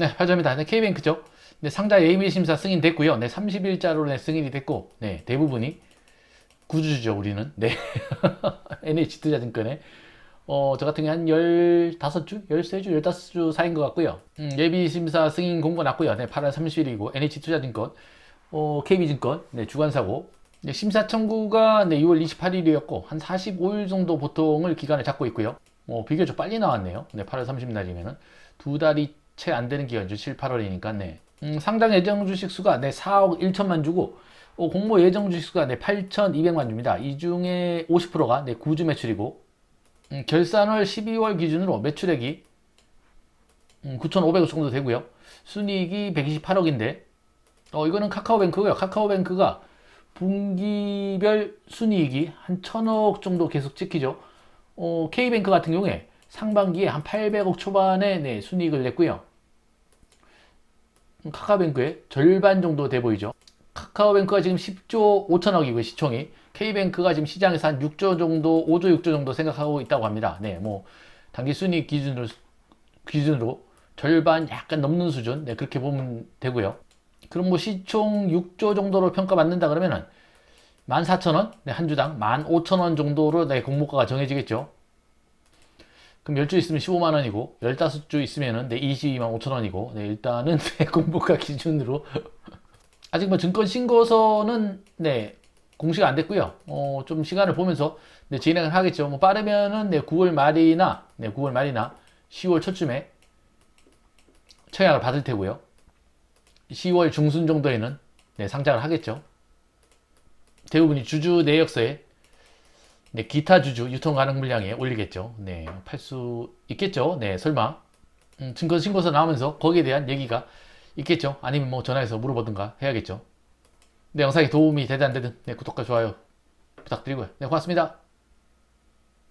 네, 8점입니다. 네, K뱅크죠. 네, 상자 예미 심사 승인 됐고요. 네, 30일자로 네, 승인이 됐고, 네, 대부분이 구주주죠, 우리는. 네. NH투자증권에. 어, 저 같은 게한 15주? 13주? 15주 사이인 것 같고요. 음, 예비 심사 승인 공고 났고요. 네, 8월 30일이고, NH투자증권, 어, KB증권, 네, 주관사고. 네, 심사 청구가 네, 6월 28일이었고, 한 45일 정도 보통을 기간을 잡고 있고요. 어, 비교적 빨리 나왔네요. 네, 8월 30날이면은. 두 달이 채 안 되는 기간이죠. 7, 8월이니까, 네. 음, 상장 예정 주식 수가 네, 4억 1천만 주고, 어, 공모 예정 주식 수가 네, 8,200만 주입니다. 이 중에 50%가 네, 구주 매출이고, 음, 결산월 12월 기준으로 매출액이 음, 9,500억 정도 되고요. 순이익이 128억인데, 어, 이거는 카카오뱅크고요. 카카오뱅크가 분기별 순이익이 한 1,000억 정도 계속 찍히죠. 어, K뱅크 같은 경우에 상반기에 한 800억 초반에 네, 순이익을 냈고요. 음, 카카오뱅크의 절반 정도 돼 보이죠. 카카오뱅크가 지금 10조 5천억이고요, 시총이. K뱅크가 지금 시장에서 한 6조 정도, 5조, 6조 정도 생각하고 있다고 합니다. 네, 뭐, 단기 순이익 기준으로, 기준으로 절반 약간 넘는 수준, 네, 그렇게 보면 되고요. 그럼 뭐 시총 6조 정도로 평가받는다 그러면은 14,000원, 네, 한 주당 15,000원 정도로 네, 공모가가 정해지겠죠. 그럼 10주 있으면 15만 원이고 15주 있으면은 네, 22만 5천 원이고 네, 일단은 네, 공모가 기준으로 아직 뭐 증권 신고서는 네, 공시가 안 됐고요. 어, 좀 시간을 보면서 네, 진행을 하겠죠. 뭐 빠르면은 네, 9월 말이나 네, 9월 말이나 10월 초쯤에 청약을 받을 테고요. 10월 중순 정도에는 네, 상장을 하겠죠. 대부분이 주주 내역서에 네, 기타 주주 유통 가능 물량에 올리겠죠. 네, 팔 수 있겠죠. 네, 설마. 음, 증권 신고서 나오면서 거기에 대한 얘기가 있겠죠. 아니면 뭐 전화해서 물어보든가 해야겠죠. 네, 영상이 도움이 되든 안 되든 네, 구독과 좋아요 부탁드리고요. 네, 고맙습니다.